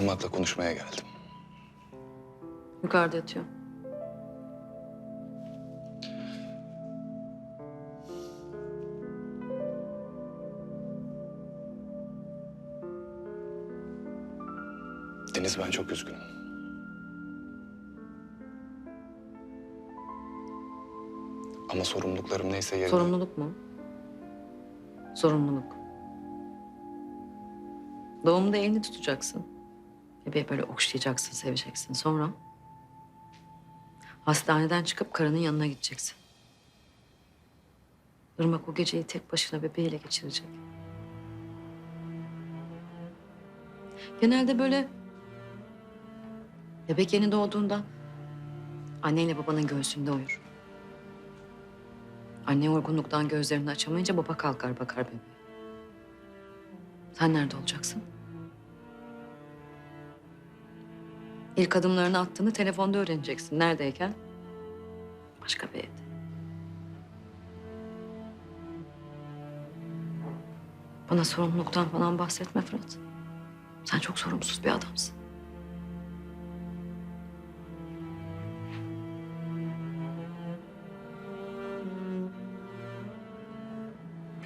Irmak'la konuşmaya geldim. Yukarıda yatıyor. Deniz ben çok üzgünüm. Ama sorumluluklarım neyse yerine... Sorumluluk mu? Sorumluluk. Doğumda elini tutacaksın. Bebeği böyle okşayacaksın, seveceksin. Sonra hastaneden çıkıp karının yanına gideceksin. Irmak o geceyi tek başına bebeğiyle geçirecek. Genelde böyle bebek yeni doğduğunda anneyle babanın göğsünde uyur. Anne yorgunluktan gözlerini açamayınca baba kalkar bakar bebeğe. Sen nerede olacaksın? İlk adımlarını attığını telefonda öğreneceksin. Neredeyken? Başka bir evde. Bana sorumluluktan falan bahsetme Fırat. Sen çok sorumsuz bir adamsın.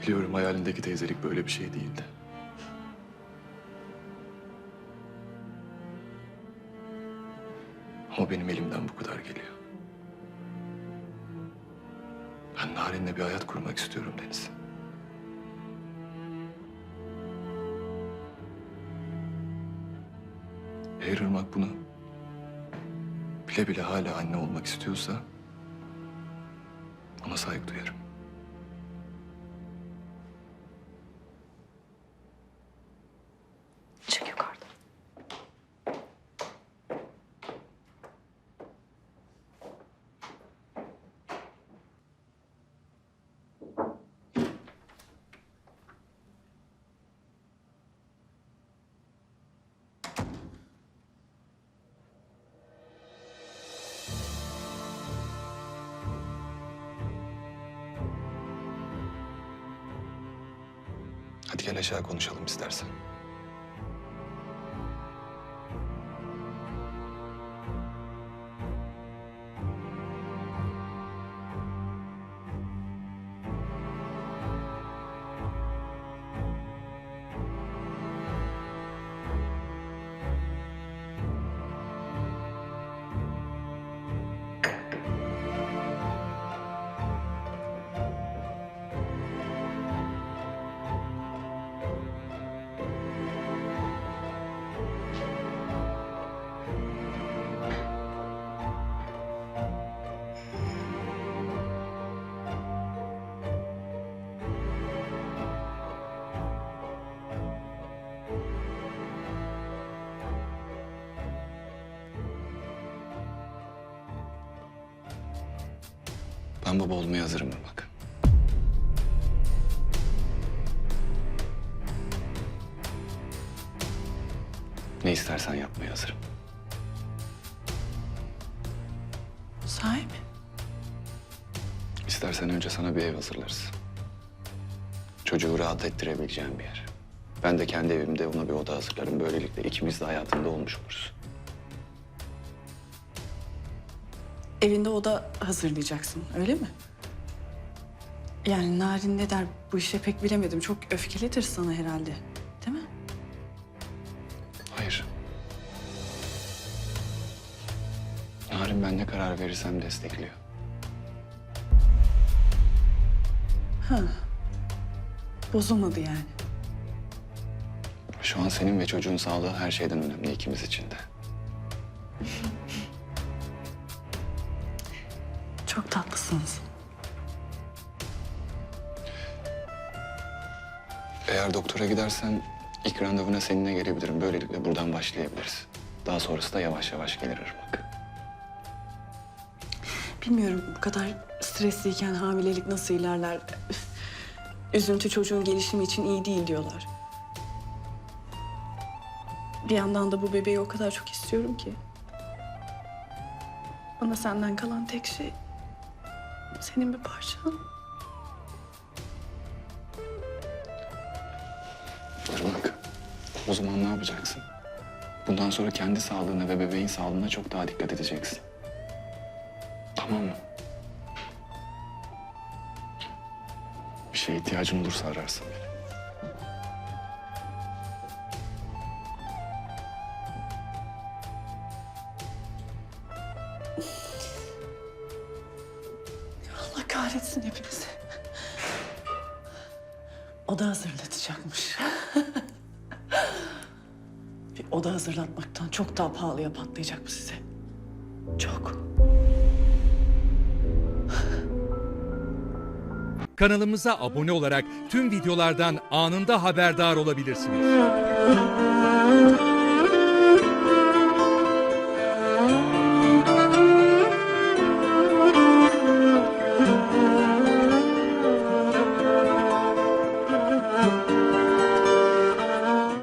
Biliyorum hayalindeki teyzelik böyle bir şey değildi. Benim elimden bu kadar geliyor. Ben Narin'le bir hayat kurmak istiyorum Deniz. Eğer Irmak bunu bile bile hala anne olmak istiyorsa ona saygı duyarım. Hadi gel aşağı konuşalım istersen. Ben baba olmaya hazırım Irmak. Ne istersen yapmaya hazırım. Sahi mi? İstersen önce sana bir ev hazırlarız. Çocuğu rahat ettirebileceğim bir yer. Ben de kendi evimde ona bir oda hazırlarım. Böylelikle ikimiz de hayatında olmuş oluruz. Evinde oda hazırlayacaksın öyle mi? Yani Narin ne der bu işe pek bilemedim. Çok öfkelidir sana herhalde. Değil mi? Hayır. Narin ben ne karar verirsem destekliyor. Ha. Bozulmadı yani. Şu an senin ve çocuğun sağlığı her şeyden önemli ikimiz için de. Çok tatlısınız. Eğer doktora gidersen ilk randevuna seninle gelebilirim. Böylelikle buradan başlayabiliriz. Daha sonrası da yavaş yavaş gelir Irmak. Bilmiyorum bu kadar stresliyken hamilelik nasıl ilerler. Üzüntü çocuğun gelişimi için iyi değil diyorlar. Bir yandan da bu bebeği o kadar çok istiyorum ki. Bana senden kalan tek şey senin bir parçan. Irmak, o zaman ne yapacaksın? Bundan sonra kendi sağlığına ve bebeğin sağlığına çok daha dikkat edeceksin. Tamam mı? Bir şeye ihtiyacın olursa ararsın beni. Kahretsin hepimizi. Oda hazırlatacakmış. Bir oda hazırlatmaktan çok daha pahalıya patlayacak bu size. Çok. Kanalımıza abone olarak tüm videolardan anında haberdar olabilirsiniz.